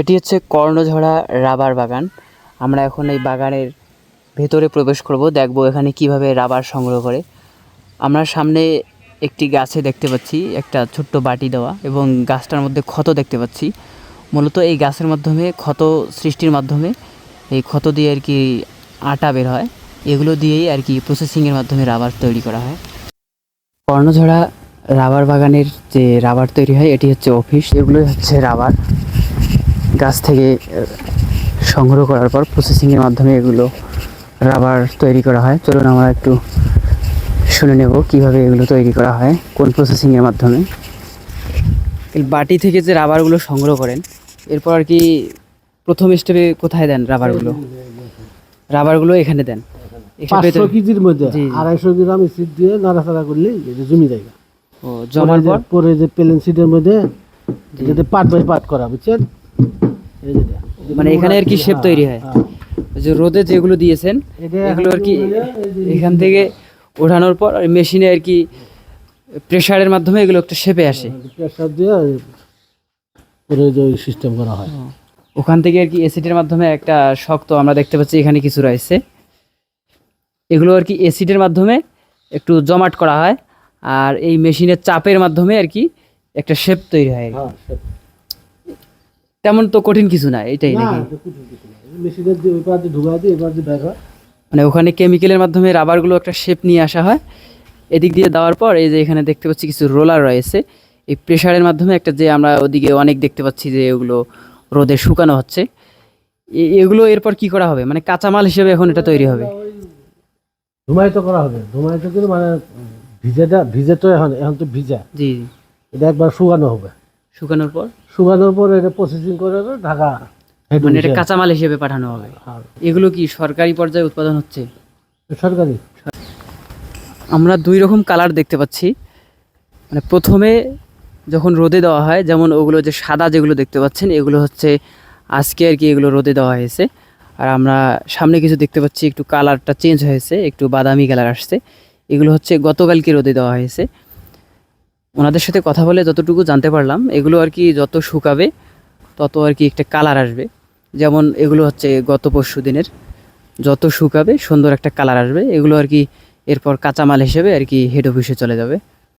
এটি হচ্ছে কর্ণঝরা রাবার বাগান। আমরা এখন এই বাগানের ভেতরে প্রবেশ করব, দেখব এখানে কীভাবে রাবার সংগ্রহ করে। আমরা সামনে একটি গাছে দেখতে পাচ্ছি, একটা ছোট্ট বাটি দেওয়া এবং গাছটার মধ্যে ক্ষত দেখতে পাচ্ছি। মূলত এই গাছের মাধ্যমে, ক্ষত সৃষ্টির মাধ্যমে এই ক্ষত দিয়ে আর কি আটা বের হয়। এগুলো দিয়েই আর কি প্রসেসিংয়ের মাধ্যমে রাবার তৈরি করা হয়। কর্ণঝরা রাবার বাগানের যে রাবার তৈরি হয়, এটি হচ্ছে অফিস এগুলোই হচ্ছে রাবার। গাছ থেকে সংগ্রহ করার পর প্রসেসিংয়ের মাধ্যমে এগুলো রাবার তৈরি করা হয়। চলুন আমরা একটু শুনে নেব কীভাবে এগুলো তৈরি করা হয় কোন প্রসেসিংয়ের মাধ্যমে। বাটি থেকে যে রাবারগুলো সংগ্রহ করেন এরপর আর কি প্রথম স্টেপে কোথায় দেন রাবারগুলো রাবারগুলো এখানে দেন। এখানে পাঁচশো কেজির মধ্যে। আড়াইশো গ্রাম সিট দিয়ে নাড়াচাড়া করলে জমি জায়গা। ও জমার পর পরে? যে প্লেন সিটের মধ্যে যাতে পাট বাই পাট করা বুঝছেন। মানে এখানে আর কি শেপ তৈরি হয় হ্যাঁ। ওই যে রোদে যেগুলো দিয়েছেন এগুলো আর কি এখন থেকে ওঠানোর পর মেশিনে আর কি প্রেসারের মাধ্যমে এগুলো একটা শেপে আসে। দিয়ে সিস্টেম করা হয়। ওখান থেকে আর কি অ্যাসিডের মাধ্যমে একটা শক্ত আমরা দেখতে পাচ্ছি এখানে কিছু রয়েছে। এগুলো আর কি অ্যাসিডের মাধ্যমে একটু জমাট করা হয় আর এই মেশিনের চাপের মাধ্যমে আর কি একটা শেপ তৈরি হয় আর কি। তেমন তো কঠিন কিছু না এটাই নাকি? মেশিনের দিয়ে ওই দিয়ে এবার দিয়ে মানে ওখানে কেমিক্যালের মাধ্যমে রাবারগুলো একটা শেপ নিয়ে আসা হয়। এদিক দিয়ে দেওয়ার পর এই যে এখানে দেখতে পাচ্ছি কিছু রোলার রয়েছে। এই প্রেশারের মাধ্যমে একটা যে আমরা ওদিকে অনেক দেখতে পাচ্ছি যে ওগুলো রোদে শুকানো হচ্ছে। এগুলো এরপর কি করা হবে? মানে কাঁচামাল হিসেবে এখন এটা তৈরি হবে। ধুমায়িত করা হবে। ধুমায়িত করে মানে ভিজেটা ভিজে তো এখন এখন তো ভিজা। জি। এটা একবার শুকানো হবে। শুকানোর পর? শুকানোর পর এটা প্রসেসিং করে ঢাকা মানে এটা কাঁচামাল হিসেবে পাঠানো হবে। এগুলো কি সরকারি পর্যায়ে উৎপাদন হচ্ছে? সরকারি। আমরা দুই রকম কালার দেখতে পাচ্ছি। মানে প্রথমে যখন রোদে দেওয়া হয় যেমন ওগুলো যে সাদা যেগুলো দেখতে পাচ্ছেন এগুলো হচ্ছে আজকে আর কি এগুলো রোদে দেওয়া হয়েছে। আর আমরা সামনে কিছু দেখতে পাচ্ছি একটু কালারটা চেঞ্জ হয়েছে একটু বাদামি কালার আসছে। এগুলো হচ্ছে গতকালকে রোদে দেওয়া হয়েছে। ওনাদের সাথে কথা বলে যতটুকু জানতে পারলাম, এগুলো আর কি যত শুকাবে, তত আর কি একটা কালার আসবে। যেমন এগুলো হচ্ছে গত পরশু দিনের। যত শুকাবে, সুন্দর একটা কালার আসবে। এগুলো আর কি এরপর কাঁচামাল হিসেবে আর কি হেড অফিসে চলে যাবে।